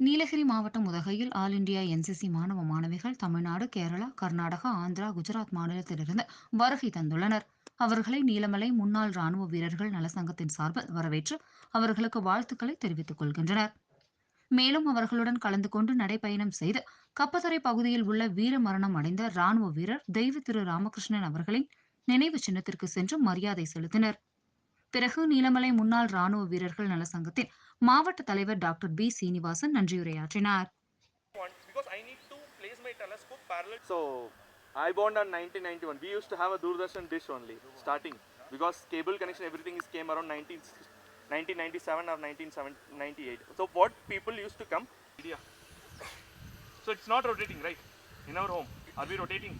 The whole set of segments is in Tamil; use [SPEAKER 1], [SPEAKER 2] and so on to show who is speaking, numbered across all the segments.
[SPEAKER 1] நீலகிரி மாவட்டம் உதகையில் ஆல் இண்டியா என்சிசி மாணவ மாணவிகள் தமிழ்நாடு கேரளா கர்நாடகா ஆந்திரா குஜராத் மாநிலத்திலிருந்து வருகை தந்துள்ளனர். அவர்களை நீலமலை முன்னாள் ராணுவ வீரர்கள் நலசங்கத்தின் சார்பில் வரவேற்று அவர்களுக்கு வாழ்த்துக்களை தெரிவித்துக் கொள்கின்றனர். மேலும் அவர்களுடன் கலந்து கொண்டு நடைபயணம் செய்து கப்பத்தரை பகுதியில் உள்ள வீர மரணம் அடைந்த ராணுவ வீரர் தெய்வ திரு ராமகிருஷ்ணன் அவர்களின் நினைவு சின்னத்திற்கு சென்று மரியாதை செலுத்தினர். பிறகு நீலமலை முன்னாள் ராணுவ வீரர்கள் நலசங்கத்தின் மாவட்ட தலைவர் டாக்டர் பி சீனிவாசன் நன்றியுரையாற்றினார்
[SPEAKER 2] want because I need to place my telescope parallel. So I born on 1991. We used to have a Doordarshan dish only starting because cable connection everything is came around 19, 1997 or 1998. So what people used to come India. So it's not rotating right in our home. Are we rotating?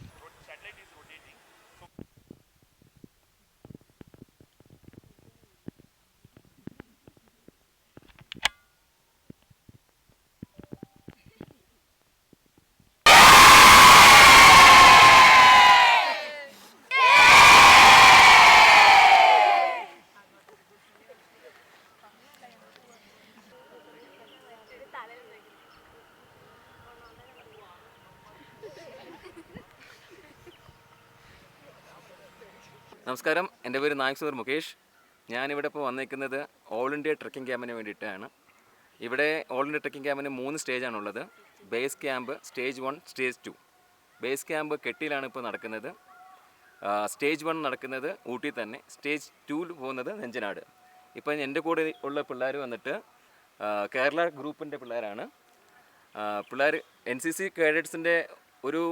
[SPEAKER 3] നമസ്കാരം. എന്റെ പേര് നായക് സുധർ മുകേഷ്. ഞാനിവിടെ ഇപ്പോൾ വന്നിരിക്കുന്നത് ഓൾ ഇന്ത്യ ട്രക്കിംഗ് ക്യാമ്പിന് വേണ്ടിയിട്ടാണ്. ഇവിടെ ഓൾ ഇന്ത്യ ട്രക്കിംഗ് ക്യാമ്പിന് മൂന്ന് സ്റ്റേജാണുള്ളത്. Base camp stage one stage two. Base camp കെട്ടിയിലാണ് ഇപ്പോൾ നടക്കുന്നത്. സ്റ്റേജ് വൺ നടക്കുന്നത് ഊട്ടി തന്നെ. സ്റ്റേജ് ടൂവിൽ പോകുന്നത് നെഞ്ചനാട്. ഇപ്പം എന്റെ കൂടെ ഉള്ള പിള്ളേർ വന്നിട്ട് കേരള ഗ്രൂപ്പിന്റെ പിള്ളേരാണ്. പിള്ളേർ എൻ സി സി കേഡറ്റ്സിന്റെ ഒരു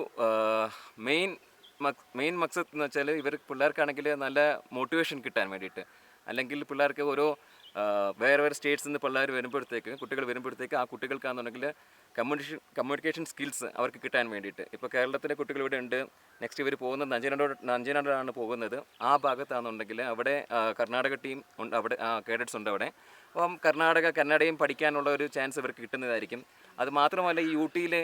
[SPEAKER 3] മെയിൻ മെയിൻ മക്സദ് എന്ന് വെച്ചാൽ ഇവർ പിള്ളേർക്കാണെങ്കിൽ നല്ല മോട്ടിവേഷൻ കിട്ടാൻ വേണ്ടിയിട്ട്. അല്ലെങ്കിൽ പിള്ളേർക്ക് ഓരോ വേറെ വേറെ സ്റ്റേറ്റ്സ് നിന്ന് പിള്ളേർ വരുമ്പോഴത്തേക്ക് കുട്ടികൾ വരുമ്പോഴത്തേക്ക് ആ കുട്ടികൾക്കാണെന്നുണ്ടെങ്കിൽ കമ്മ്യൂണിക്കേഷൻ കമ്മ്യൂണിക്കേഷൻ സ്കിൽസ് അവർക്ക് കിട്ടാൻ വേണ്ടിയിട്ട്. ഇപ്പോൾ കേരളത്തിലെ കുട്ടികൾ ഇവിടെ ഉണ്ട്. നെക്സ്റ്റ് ഇവർ പോകുന്നത് നഞ്ചനാടോട് നഞ്ചനാടാണ് പോകുന്നത്. ആ ഭാഗത്താണെന്നുണ്ടെങ്കിൽ അവിടെ കർണാടക ടീം ഉണ്ട് അവിടെ കേഡറ്റ്സ് ഉണ്ട് അവിടെ. അപ്പം കർണാടക കന്നഡയും പഠിക്കാനുള്ള ഒരു ചാൻസ് ഇവർക്ക് കിട്ടുന്നതായിരിക്കും. അത് മാത്രമല്ല ഈ ഊട്ടിയിൽ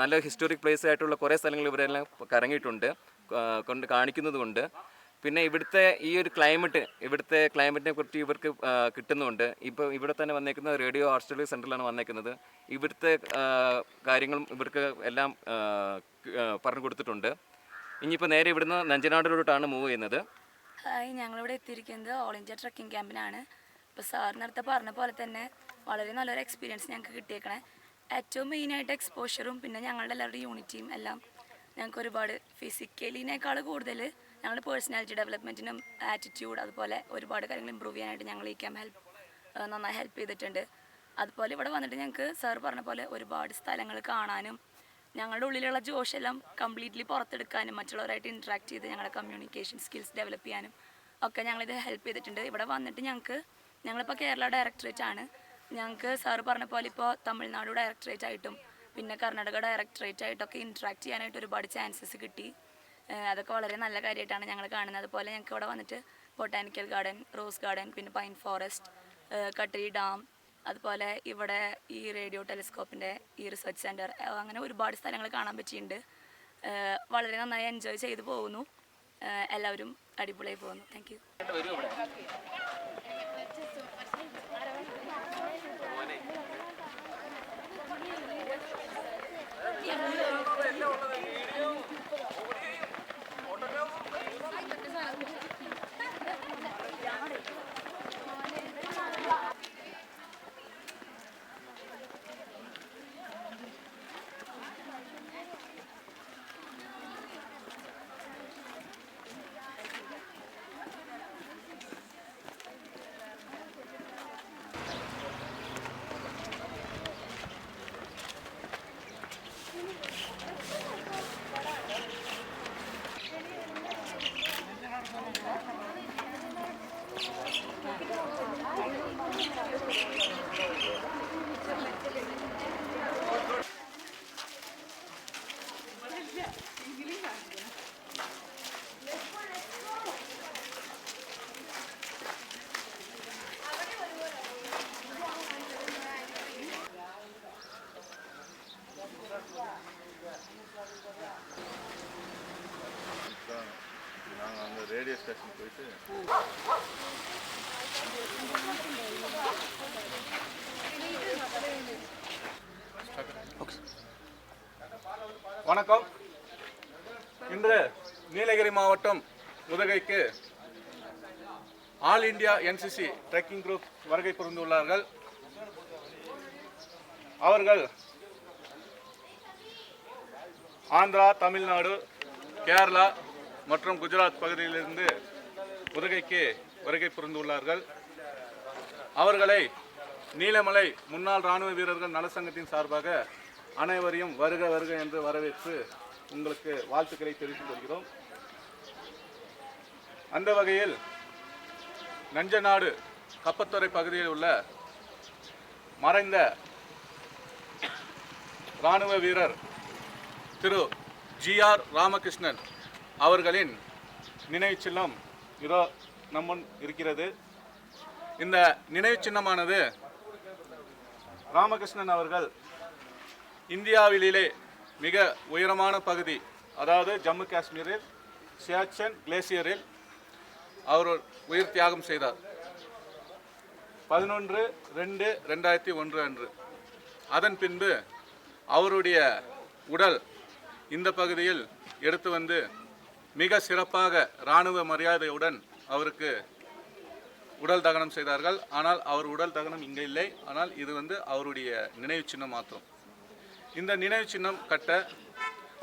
[SPEAKER 3] നല്ല ഹിസ്റ്റോറിക് പ്ലേസ് ആയിട്ടുള്ള കുറേ സ്ഥലങ്ങൾ ഇവരെല്ലാം കറങ്ങിയിട്ടുണ്ട് കൊണ്ട് കാണിക്കുന്നതുകൊണ്ട്. പിന്നെ ഇവിടുത്തെ ഈ ഒരു ക്ലൈമറ്റ് ഇവിടുത്തെ ക്ലൈമറ്റിനെ കുറിച്ച് ഇവർക്ക് കിട്ടുന്നുണ്ട്. ഇപ്പോൾ ഇവിടെ തന്നെ വന്നേക്കുന്ന റേഡിയോ ആർട്സ് സെന്ററിലാണ് വന്നേക്കുന്നത്. ഇവിടുത്തെ കാര്യങ്ങളും ഇവർക്ക് എല്ലാം പറഞ്ഞു കൊടുത്തിട്ടുണ്ട്. ഇനിയിപ്പോൾ നേരെ ഇവിടുന്ന് നഞ്ചനാടിലോട്ടാണ് മൂവ് ചെയ്യുന്നത്.
[SPEAKER 4] ഞങ്ങളിവിടെ എത്തിയിരിക്കുന്നത് ഓൾ ഇന്ത്യ ട്രക്കിംഗ് ക്യാമ്പിനാണ് ഇപ്പോൾ സാറിനടുത്ത് പറഞ്ഞ പോലെ തന്നെ വളരെ നല്ലൊരു എക്സ്പീരിയൻസ് ഞങ്ങൾക്ക് കിട്ടിയേക്കണേ. ഏറ്റവും മെയിനായിട്ട് എക്സ്പോഷറും പിന്നെ ഞങ്ങളുടെ എല്ലാവരുടെ യൂണിറ്റിയും എല്ലാം ഞങ്ങൾക്ക് ഒരുപാട് ഫിസിക്കലിനേക്കാൾ കൂടുതൽ ഞങ്ങളുടെ പേഴ്സണാലിറ്റി ഡെവലപ്മെന്റിനും ആറ്റിറ്റ്യൂഡ് അതുപോലെ ഒരുപാട് കാര്യങ്ങൾ ഇമ്പ്രൂവ് ചെയ്യാനായിട്ട് ഞങ്ങൾ ഈ ക്യാമ്പ് ഹെൽപ്പ് നന്നായി ഹെൽപ്പ് ചെയ്തിട്ടുണ്ട്. അതുപോലെ ഇവിടെ വന്നിട്ട് ഞങ്ങൾക്ക് സാർ പറഞ്ഞ പോലെ ഒരുപാട് സ്ഥലങ്ങൾ കാണാനും ഞങ്ങളുടെ ഉള്ളിലുള്ള ജോഷെല്ലാം കംപ്ലീറ്റ്ലി പുറത്തെടുക്കാനും മറ്റുള്ളവരായിട്ട് ഇൻട്രാക്ട് ചെയ്ത് ഞങ്ങളുടെ കമ്മ്യൂണിക്കേഷൻ സ്കിൽസ് ഡെവലപ്പ് ചെയ്യാനും ഒക്കെ ഞങ്ങളിത് ഹെൽപ്പ് ചെയ്തിട്ടുണ്ട്. ഇവിടെ വന്നിട്ട് ഞങ്ങൾക്ക് ഞങ്ങളിപ്പോൾ കേരള ഡയറക്ടറേറ്റ് ആണ്. ഞങ്ങൾക്ക് സാറ് പറഞ്ഞ പോലെ ഇപ്പോൾ തമിഴ്നാട് ഡയറക്ടറേറ്റ് ആയിട്ടും പിന്നെ കർണാടക ഡയറക്ടറേറ്റ് ആയിട്ടൊക്കെ ഇൻട്രാക്ട് ചെയ്യാനായിട്ട് ഒരുപാട് ചാൻസസ് കിട്ടി. അതൊക്കെ വളരെ നല്ല കാര്യമായിട്ടാണ് ഞങ്ങൾ കാണുന്നത്. അതുപോലെ ഞങ്ങൾക്ക് ഇവിടെ വന്നിട്ട് ബൊട്ടാനിക്കൽ ഗാർഡൻ റോസ് ഗാർഡൻ പിന്നെ പൈൻ ഫോറസ്റ്റ് കട്ടരി ഡാം അതുപോലെ ഇവിടെ ഈ റേഡിയോ ടെലിസ്കോപ്പിന്റെ ഈ റിസർച്ച് സെന്റർ അങ്ങനെ ഒരുപാട് സ്ഥലങ്ങൾ കാണാൻ പറ്റിയിട്ടുണ്ട് വളരെ നന്നായി എൻജോയ് ചെയ്തു പോകുന്നു. എല്ലാവരും അടിപൊളിയായി പോകുന്നു. താങ്ക് യു
[SPEAKER 5] வணக்கம். இன்று நீலகிரி மாவட்டம் உதகைக்கு all India NCC trekking group வருகை புரிந்துள்ளார்கள். அவர்கள் ஆந்திரா தமிழ்நாடு கேரளா மற்றும் குஜராத் பகுதியிலிருந்து உதகைக்கு வருகை புரிந்துள்ளார்கள். அவர்களை நீலமலை முன்னாள் ராணுவ வீரர்கள் நலசங்கத்தின் சார்பாக அனைவரையும் வருக வருக என்று வரவேற்று உங்களுக்கு வாழ்த்துக்களை தெரிவித்துக் கொள்கிறோம். அந்த வகையில் நஞ்சநாடு கப்பத்துறை பகுதியில் உள்ள மறைந்த ராணுவ வீரர் திரு ஜி ஆர் ராமகிருஷ்ணன் அவர்களின் நினைவு சின்னம் இதோ நம்முன் இருக்கிறது. இந்த நினைவுச் சின்னமானது ராமகிருஷ்ணன் அவர்கள் இந்தியாவிலே மிக உயரமான பகுதி அதாவது ஜம்மு காஷ்மீரில் சியாச்சன் கிளேசியரில் அவர் உயிர் தியாகம் செய்தார். பதினொன்று ரெண்டு ரெண்டாயிரத்தி ஒன்று அன்று. அதன் பின்பு அவருடைய உடல் இந்த பகுதியில் எடுத்து வந்து மிக சிறப்பாக இராணுவ மரியாதையுடன் அவருக்கு உடல் தகனம் செய்தார்கள். ஆனால் அவர் உடல் தகனம் இங்கே இல்லை. ஆனால் இது வந்து அவருடைய நினைவு சின்னம் மாத்திரம். இந்த நினைவு சின்னம் கட்ட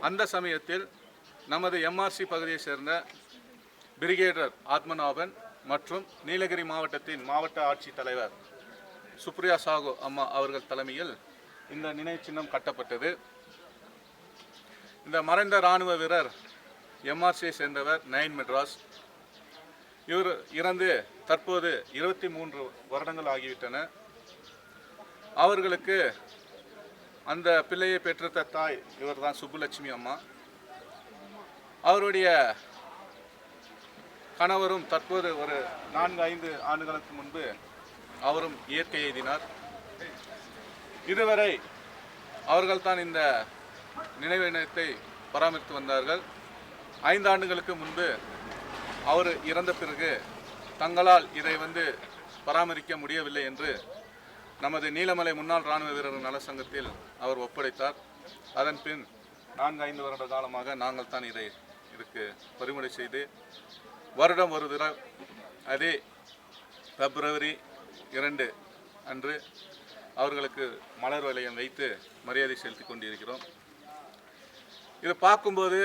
[SPEAKER 5] அந்த சமயத்தில் நமது எம்ஆர்சி பகுதியைச் சேர்ந்த பிரிகேடர் ஆத்மநாபன் மற்றும் நீலகிரி மாவட்டத்தின் மாவட்ட ஆட்சித் தலைவர் சுப்ரியா சாகு அம்மா அவர்கள் தலைமையில் இந்த நினைவு சின்னம் கட்டப்பட்டது. இந்த மறைந்த இராணுவ வீரர் எம்ஆர்சியை சேர்ந்தவர் நயன் மெட்ராஸ். இவர் இறந்து தற்போது இருபத்தி மூன்று வருடங்கள் ஆகிவிட்டன. அவர்களுக்கு அந்த பிள்ளையை பெற்றெடுத்த தாய் இவர் தான் சுப்புலட்சுமி அம்மா. அவருடைய கணவரும் தற்போது ஒரு நான்கு ஐந்து ஆண்டுகளுக்கு முன்பு அவரும் இயற்கை எழுதினார். இதுவரை அவர்கள்தான் இந்த நினைவினத்தை பராமரித்து வந்தார்கள். ஐந்து ஆண்டுகளுக்கு முன்பு அவர் இறந்த பிறகு தங்களால் இதை வந்து பராமரிக்க முடியவில்லை என்று நமது நீலமலை முன்னாள் இராணுவ வீரர் நல சங்கத்தில் அவர் ஒப்படைத்தார். அதன் பின் நான்கு ஐந்து வருட காலமாக நாங்கள் தான் இதை இதுக்கு பறிமுறை செய்து வருடம் ஒரு தடவை அதே பிப்ரவரி இரண்டு அன்று அவர்களுக்கு மலர் வளையம் வைத்து மரியாதை செலுத்தி கொண்டிருக்கிறோம். இதை பார்க்கும்போது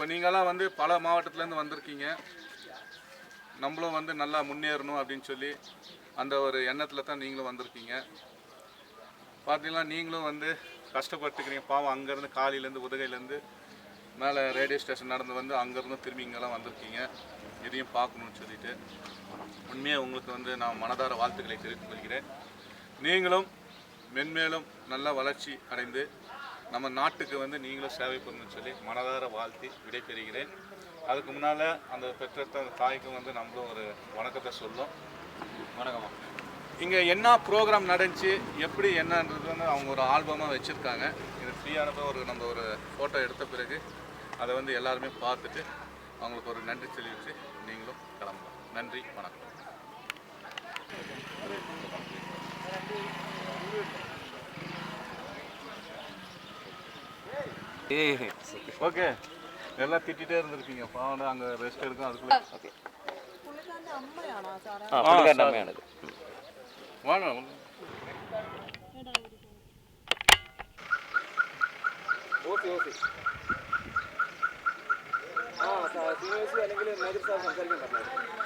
[SPEAKER 5] இப்போ நீங்களாம் வந்து பல மாவட்டத்துலேருந்து வந்திருக்கீங்க. நம்மளும் வந்து நல்லா முன்னேறணும் அப்படின்னு சொல்லி அந்த ஒரு எண்ணத்தில் தான் நீங்களும் வந்திருக்கீங்க. பார்த்தீங்கன்னா நீங்களும் வந்து கஷ்டப்பட்டுக்கிறீங்க. பாவம் அங்கேருந்து காலையிலேருந்து உதகையிலேருந்து மேலே ரேடியோ ஸ்டேஷன் நடந்து வந்து அங்கேருந்து திரும்பி இங்கெல்லாம் வந்திருக்கீங்க. இதையும் பார்க்கணும்னு சொல்லிட்டு உண்மையாக உங்களுக்கு வந்து நான் மனதார வாழ்த்துக்களை தெரிவித்துக் கொள்கிறேன். நீங்களும் மென்மேலும் நல்ல வளர்ச்சி அடைந்து நம்ம நாட்டுக்கு வந்து நீங்களும் சேவை பண்ணணும்னு சொல்லி மனதார வாழ்த்தி விடைபெறுகிறேன். அதுக்கு முன்னால் அந்த பெற்றெடுத்த அந்த தாய்க்கும் வந்து நம்மளும் ஒரு வணக்கத்தை சொல்லும். வணக்கம் இங்கே என்ன ப்ரோக்ராம் நடந்துச்சு எப்படி என்னன்றது வந்து அவங்க ஒரு ஆல்பமாக வச்சுருக்காங்க. இது ஃப்ரீயானப்போ ஒரு நம்ம ஒரு ஃபோட்டோ எடுத்த பிறகு அதை வந்து எல்லாருமே பார்த்துட்டு அவங்களுக்கு ஒரு நன்றி தெரிவித்து நீங்களும் கிளம்பலாம். நன்றி வணக்கம். ஓகே எல்லாம் திட்டிகிட்டே இருந்திருக்கீங்க பாவம் அங்கே ரெஸ்ட் எடுக்கும் அதுக்குள்ளே
[SPEAKER 3] ആ പുള്ളിക്കാരൻ്റെ അമ്മയാണിത്
[SPEAKER 5] வாங்க
[SPEAKER 6] ഓക്കെ ഓക്കെ ആ സി എസ് സി അല്ലെങ്കിൽ മേജർ സാർ സംസാരിക്കാൻ പറഞ്ഞു